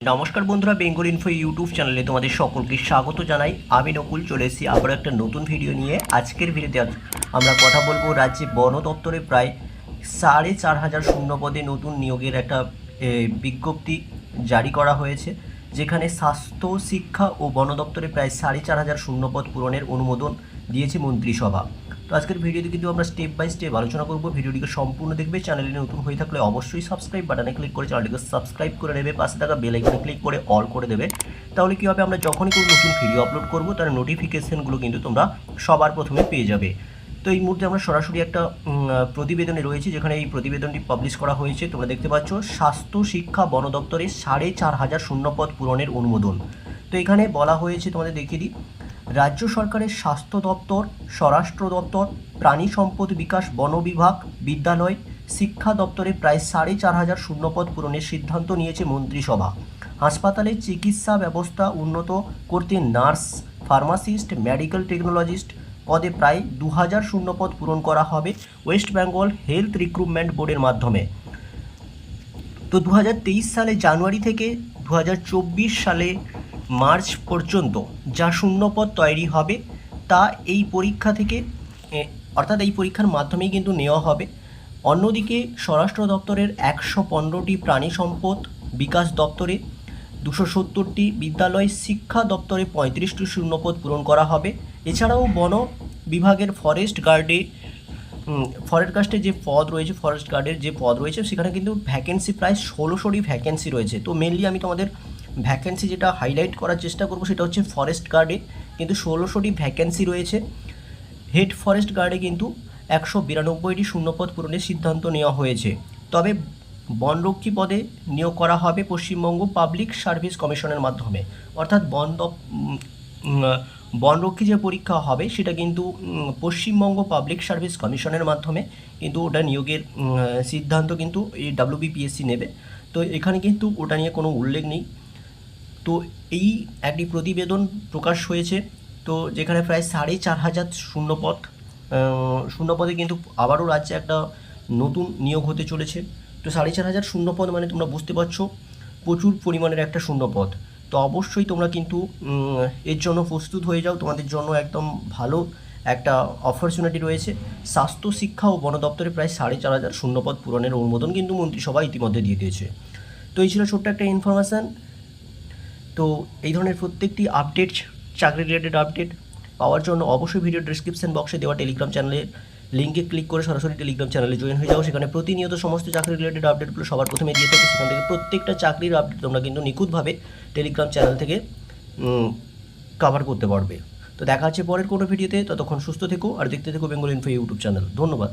নমস্কার বন্ধুরা, Bengal info YouTube চ্যানেলে তোমাদের সকলকে স্বাগত জানাই। আমি নকুল, চলে এসেছি আবার একটা নতুন ভিডিও নিয়ে। আজকের ভিডিওতে আমরা কথা বলব রাজ্যে বন দপ্তরে প্রায় সাড়ে চার হাজার শূন্য পদে নতুন নিয়োগের একটা বিজ্ঞপ্তি জারি করা হয়েছে, যেখানে স্বাস্থ্য, শিক্ষা ও বন দপ্তরে প্রায় সাড়ে চার হাজার শূন্য পদ পূরণের অনুমোদন দিয়েছে মন্ত্রিসভা। তো আজকের ভিডিওতে কিন্তু আমরা স্টেপ বাই স্টেপ আলোচনা করব। ভিডিওটিকে সম্পূর্ণ দেখবে চ্যানেলে নতুন হয়ে থাকলে অবশ্যই সাবস্ক্রাইব বাটনে ক্লিক করে চ্যানেলটিকে সাবস্ক্রাইব করে নেবে, পাশে থাকা বেল আইকনে ক্লিক করে অল করে দেবে। তাহলে কী হবে? আমরা যখনই কোনো নতুন ভিডিও আপলোড করব, তার নোটিফিকেশনগুলো কিন্তু তোমরা সবার প্রথমে পেয়ে যাবে। তো এই মুহূর্তে আমরা সরাসরি একটা প্রতিবেদনে রয়েছি, যেখানে এই প্রতিবেদনটি পাবলিশ করা হয়েছে। তোমরা দেখতে পাচ্ছ, স্বাস্থ্য শিক্ষা বন দপ্তরে সাড়ে চার হাজার শূন্যপদ পূরণের অনুমোদন। তো এখানে বলা হয়েছে, তোমাদের দেখিয়ে দিই। রাজ্য সরকারের স্বাস্থ্য দপ্তর, স্বরাষ্ট্র দপ্তর, প্রাণী সম্পদ বিকাশ বন বিভাগ, বিদ্যালয়, শিক্ষা দপ্তরে প্রায় সাড়ে চার হাজার শূন্যপদ পূরণের সিদ্ধান্ত নিয়েছে মন্ত্রিসভা। হাসপাতালে চিকিৎসা ব্যবস্থা উন্নত করতে নার্স, ফার্মাসিস্ট, মেডিকেল টেকনোলজিস্ট পদে প্রায় দু হাজার শূন্যপদ পূরণ করা হবে ওয়েস্ট বেঙ্গল হেলথ রিক্রুটমেন্ট বোর্ডের মাধ্যমে। তো দু হাজার তেইশ সালে জানুয়ারি থেকে দু হাজার চব্বিশ সালে মার্চ পর্যন্ত যা শূন্যপদ তৈরি হবে, তা এই পরীক্ষা থেকে অর্থাৎ এই পরীক্ষার মাধ্যমেই কিন্তু নেওয়া হবে। অন্যদিকে স্বরাষ্ট্র দপ্তরের একশো পনেরোটি প্রাণী সম্পদ বিকাশ দপ্তরে, দুশো সত্তরটি বিদ্যালয় শিক্ষা দপ্তরে পঁয়ত্রিশটি শূন্যপদ পূরণ করা হবে। এছাড়াও বন বিভাগের ফরেস্ট গার্ডে ফরেস্ট গার্ডের যে পদ রয়েছে, ফরেস্ট গার্ডের যে পদ রয়েছে, সেখানে কিন্তু ভ্যাকেন্সি প্রায় ষোলোশোটি ভ্যাকেন্সি রয়েছে। তো মেনলি আমি তোমাদের ভ্যাকেন্সি যেটা হাইলাইট করার চেষ্টা করব সেটা হচ্ছে ফরেস্ট গার্ডে কিন্তু ষোলোশোটি ভ্যাকেন্সি রয়েছে। হেড ফরেস্ট গার্ডে কিন্তু একশো বিরানব্বইটি শূন্যপদ পূরণের সিদ্ধান্ত নেওয়া হয়েছে। তবে বনরক্ষী পদে নিয়োগ করা হবে পশ্চিমবঙ্গ পাবলিক সার্ভিস কমিশনের মাধ্যমে। অর্থাৎ বন বনরক্ষী যে পরীক্ষা হবে সেটা কিন্তু পশ্চিমবঙ্গ পাবলিক সার্ভিস কমিশনের মাধ্যমে, কিন্তু ওটা নিয়োগের সিদ্ধান্ত কিন্তু এই ডাব্লিউবিপিএসসি নেবে। তো এখানে কিন্তু ওটা নিয়ে কোনো উল্লেখ নেই। তো এই একটি প্রতিবেদন প্রকাশ হয়েছে। তো যেখানে প্রায় সাড়ে চার হাজার শূন্যপদ শূন্যপদে কিন্তু আবারও রাজ্যে একটা নতুন নিয়োগ হতে চলেছে। তো সাড়ে চার হাজার শূন্যপদ মানে তোমরা বুঝতে পারছ, প্রচুর পরিমাণের একটা শূন্যপদ। তো অবশ্যই তোমরা কিন্তু এর জন্য প্রস্তুত হয়ে যাও। তোমাদের জন্য একদম ভালো একটা অপরচুনিটি রয়েছে। স্বাস্থ্য, শিক্ষা ও বন দপ্তরে প্রায় সাড়ে চার হাজার শূন্যপদ পূরণের অনুমোদন কিন্তু মন্ত্রিসভা ইতিমধ্যে দিয়ে দিয়েছে। তো এই ছিল ছোট্ট একটা ইনফরমেশান তো এই ধরনের প্রত্যেকটি আপডেট চাকরি রিলেটেড আপডেট পাওয়ার জন্য অবশ্যই ভিডিও ডিসক্রিপশন বক্সে দেওয়া টেলিগ্রাম চ্যানেলে লিঙ্কে ক্লিক করে সরাসরি টেলিগ্রাম চ্যানেলে জয়েন হয়ে যাও। সেখানে প্রতিনিয়ত সমস্ত চাকরি রিলেটেড আপডেটগুলো সবার প্রথমে দিয়ে থাকি। সেখান থেকে প্রত্যেকটা চাকরির আপডেট তোমরা কিন্তু নিখুঁতভাবে টেলিগ্রাম চ্যানেল থেকে কভার করতে পারবে। তো দেখা হচ্ছে পরের কোনো ভিডিওতে ততক্ষণ সুস্থ থেকো আর দেখতে থেকো বেঙ্গল ইনফো ইউটিউব চ্যানেল ধন্যবাদ।